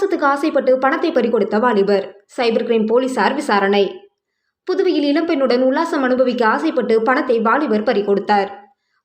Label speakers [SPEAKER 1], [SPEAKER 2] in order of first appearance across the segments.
[SPEAKER 1] பணத்துக்கு ஆசைப்பட்டு பணத்தை பறிகொடுத்த வாலிபர். சைபர் கிரைம் போலீசார் விசாரணை. புதுவையில் இளம்பெண்ணுடன் உல்லாசம் அனுபவிக்க ஆசைப்பட்டு பணத்தை வாலிபர் பறிகொடுத்தார்.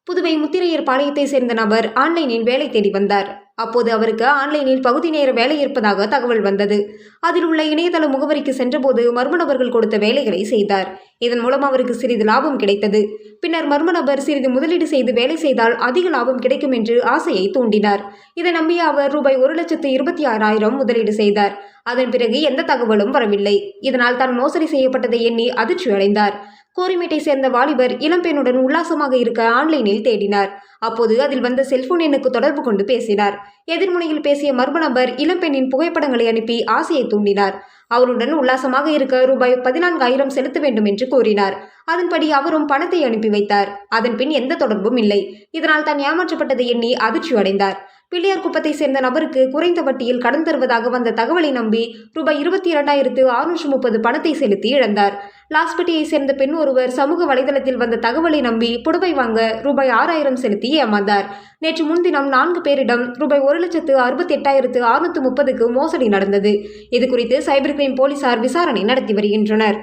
[SPEAKER 1] புதுவை முத்திரையர் பாளையத்தை சேர்ந்த நபர் ஆன்லைனில் வேலை தேடி வந்தார். அப்போது அவருக்கு ஆன்லைனில் பகுதி நேர வேலை இருப்பதாக தகவல் வந்தது. அதில் உள்ள இணையதள முகவரிக்கு சென்றபோது மர்ம நபர்கள் கொடுத்த வேலைகளை செய்தார். இதன் மூலம் அவருக்கு சிறிது லாபம் கிடைத்தது. பின்னர் மர்ம நபர் சிறிது முதலீடு செய்து வேலை செய்தால் அதிக லாபம் கிடைக்கும் என்று ஆசையை தூண்டினார். இதை நம்பிய அவர் ரூபாய் ஒரு லட்சத்து இருபத்தி ஆறாயிரம் முதலீடு செய்தார். அதன் பிறகு எந்த தகவலும் வரவில்லை. இதனால் தான் மோசடி செய்யப்பட்டதை எண்ணி அதிர்ச்சி அடைந்தார் கோரிமேட்டை சேர்ந்த வாலிபர் இளம்பெண்ணுடன் உல்லாசமாக இருக்க ஆன்லைனில் தேடினார். அப்போது அதில் வந்த செல்போன் எண்ணுக்கு தொடர்பு கொண்டு பேசினார். எதிர்முனையில் பேசிய மர்ம நபர் இளம்பெண்ணின் புகைப்படங்களை அனுப்பி ஆசையை தூண்டினார். அவருடன் உல்லாசமாக இருக்க ரூபாய் பதினான்காயிரம் செலுத்த வேண்டும் என்று கூறினார் அதன்படி அவரும் பணத்தை அனுப்பி வைத்தார். அதன்பின் எந்த தொடர்பும் இல்லை. இதனால் தான் ஏமாற்றப்பட்டதை எண்ணி அதிர்ச்சி அடைந்தார் பிள்ளையார் குப்பத்தை சேர்ந்த நபருக்கு குறைந்த வட்டியில் கடன் தருவதாக வந்த தகவலை நம்பி ரூபாய் இருபத்தி இரண்டாயிரத்து அறுநூற்று முப்பது பணத்தை செலுத்தி இழந்தார். லாஸ்பட்டியை சேர்ந்த பெண் ஒருவர் சமூக வலைதளத்தில் வந்த தகவலை நம்பி புடவை வாங்க ரூபாய் ஆறாயிரம் செலுத்தி ஏமாந்தார். நேற்று முன்தினம் நான்கு பேரிடம் ரூபாய் ஒரு லட்சத்து அறுபத்தி எட்டாயிரத்து அறுநூற்று முப்பதுக்கு மோசடி நடந்தது. இது குறித்து சைபர் கிரைம் போலீசார் விசாரணை நடத்தி வருகின்றனர்.